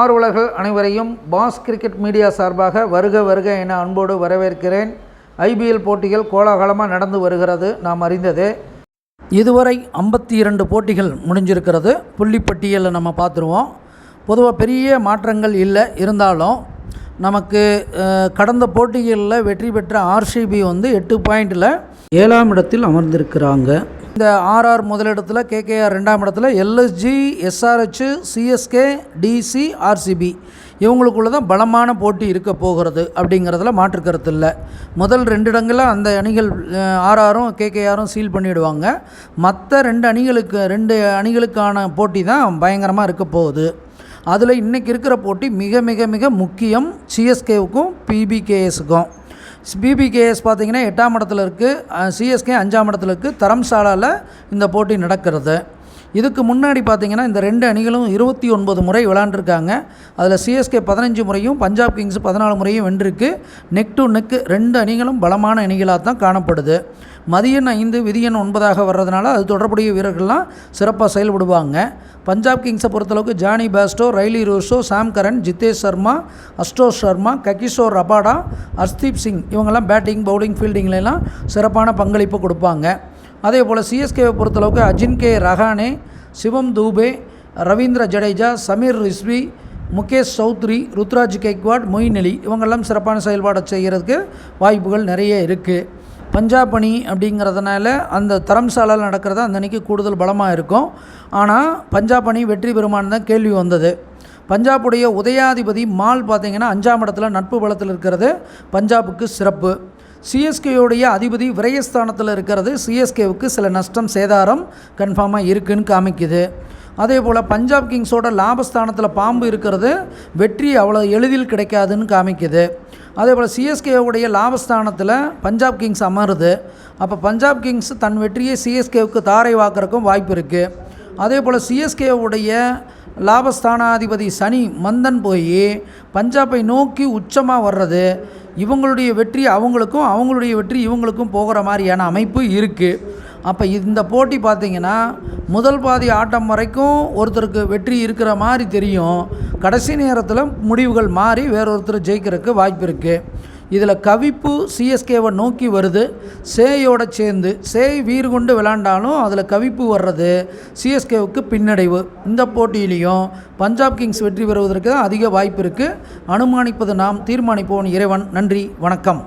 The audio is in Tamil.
ஆர்வலர்கள் அனைவரையும் பாஸ் கிரிக்கெட் மீடியா சார்பாக வருக வருக என அன்போடு வரவேற்கிறேன். ஐபிஎல் போட்டிகள் கோலாகலமாக நடந்து வருகிறது. நாம் அறிந்ததே இதுவரை ஐம்பத்தி இரண்டு போட்டிகள் முடிஞ்சிருக்கிறது. புள்ளிப்பட்டியலில் நம்ம பார்த்துருவோம். பொதுவாக பெரிய மாற்றங்கள் இல்லை. இருந்தாலும் நமக்கு கடந்த போட்டிகளில் வெற்றி பெற்ற ஆர்சிபி வந்து எட்டு பாயிண்டில் ஏழாம் இடத்தில் அமர்ந்திருக்கிறாங்க. இந்த ஆர்ஆர் முதலிடத்தில் கேகேஆர் ரெண்டாம் இடத்துல LSG SRH CSK DC RCB இவங்களுக்குள்ள தான் பலமான போட்டி இருக்க போகிறது அப்படிங்கிறதுல மாற்று கருத்து இல்லை. முதல் ரெண்டு இடங்களில் அந்த அணிகள் ஆர்ஆரும் கேகேஆரும் சீல் பண்ணிவிடுவாங்க மற்ற ரெண்டு அணிகளுக்கு ரெண்டு அணிகளுக்கான போட்டி தான் பயங்கரமாக இருக்க போகுது. அதில் இன்றைக்கி இருக்கிற போட்டி மிக மிக மிக முக்கியம் சிஎஸ்கேவுக்கும் பிபிகேஎஸுக்கும் பிபிகேஎஸ் பார்த்திங்கன்னா எட்டாம் இடத்துல இருக்குது சிஎஸ்கே அஞ்சாம் இடத்துல இருக்குது தரம்சாலாவில் இந்த போட்டி நடக்கிறது. இதுக்கு முன்னாடி பார்த்தீங்கன்னா இந்த ரெண்டு அணிகளும் இருபத்தி ஒன்பது முறை விளாண்டுருக்காங்க. அதில் சிஎஸ்கே பதினஞ்சு முறையும் பஞ்சாப் கிங்ஸ் பதினாலு முறையும் வென்றிருக்கு. நெக் டு நெக் ரெண்டு அணிகளும் பலமான அணிகளாக தான் காணப்படுது. மதியன் ஐந்து விதியன் ஒன்பதாக வர்றதுனால அது தொடர்புடைய வீரர்கள்லாம் சிறப்பாக செயல்படுவாங்க. பஞ்சாப் கிங்ஸை பொறுத்தளவுக்கு Jonny Bairstow Rilee Rossouw Sam Curran Jitesh Sharma Ashutosh Sharma Kagiso Rabada Arshdeep Singh இவங்கெல்லாம் பேட்டிங் பவுலிங் ஃபீல்டிங்லாம் சிறப்பான பங்களிப்பு கொடுப்பாங்க. அதே போல் சிஎஸ்கேவை பொறுத்தளவுக்கு அஜின்கே ரஹானே சிவம் தூபே ரவீந்திர ஜடேஜா சமீர் ரிஸ்வி முகேஷ் சௌத்ரி ருத்ராஜ் கெக்வாட் மொயின் அலி இவங்கெல்லாம் சிறப்பான செயல்பாடை செய்கிறதுக்கு வாய்ப்புகள் நிறைய இருக்குது பஞ்சாப் அணி அப்படிங்கிறதுனால அந்த தரம்சாலால் நடக்கிறது அந்த அணிக்கு கூடுதல் பலமாக இருக்கும். ஆனால் பஞ்சாப் அணி வெற்றி பெறுமான்னு தான் கேள்வி வந்தது. பஞ்சாபுடைய உதயாதிபதி மால் பார்த்தீங்கன்னா அஞ்சாம் இடத்துல நட்பு பலத்தில் இருக்கிறது. பஞ்சாபுக்கு சிறப்பு. சிஎஸ்கேயுடைய அதிபதி விரயஸ்தானத்தில் இருக்கிறது. சிஎஸ்கேவுக்கு சில நஷ்டம் சேதாரம் கன்ஃபார்மாக இருக்குன்னு காமிக்குது. அதே போல் பஞ்சாப் கிங்ஸோட லாபஸ்தானத்தில் பாம்பு இருக்கிறது வெற்றி அவ்வளோ எளிதில் கிடைக்காதுன்னு காமிக்குது. அதே போல் சிஎஸ்கேவுடைய லாபஸ்தானத்தில் பஞ்சாப் கிங்ஸ் அமருது. அப்போ பஞ்சாப் கிங்ஸ் தன் வெற்றியை சிஎஸ்கேவுக்கு தாரை வாக்குறக்கும் வாய்ப்பு இருக்குது அதே போல் சிஎஸ்கேவுடைய லாபஸ்தானாதிபதி சனி மந்தன் போய் பஞ்சாபை நோக்கி உச்சமாக வர்றது இவங்களுடைய வெற்றி அவங்களுக்கும் அவங்களுடைய வெற்றி இவங்களுக்கும் போகிற மாதிரியான அமைப்பு இருக்குது அப்போ இந்த போட்டி பார்த்திங்கன்னா முதல் பாதி ஆட்டம் வரைக்கும் ஒருத்தருக்கு வெற்றி இருக்கிற மாதிரி தெரியும். கடைசி நேரத்தில் முடிவுகள் மாறி வேறொருத்தர் ஜெயிக்கிறதுக்கு வாய்ப்பு இருக்குது இதில் கவிப்பு சிஎஸ்கேவை நோக்கி வருது. சேயோட சேர்ந்து சேய் வீறு கொண்டு விளாண்டாலும் அதில் கவிப்பு வர்றது சிஎஸ்கேவுக்கு பின்னடைவு. இந்த போட்டியிலையும் பஞ்சாப் கிங்ஸ் வெற்றி பெறுவதற்கு தான் அதிக வாய்ப்பு இருக்குது அனுமானிப்பது நாம் தீர்மானிப்போம் இறைவன். நன்றி வணக்கம்.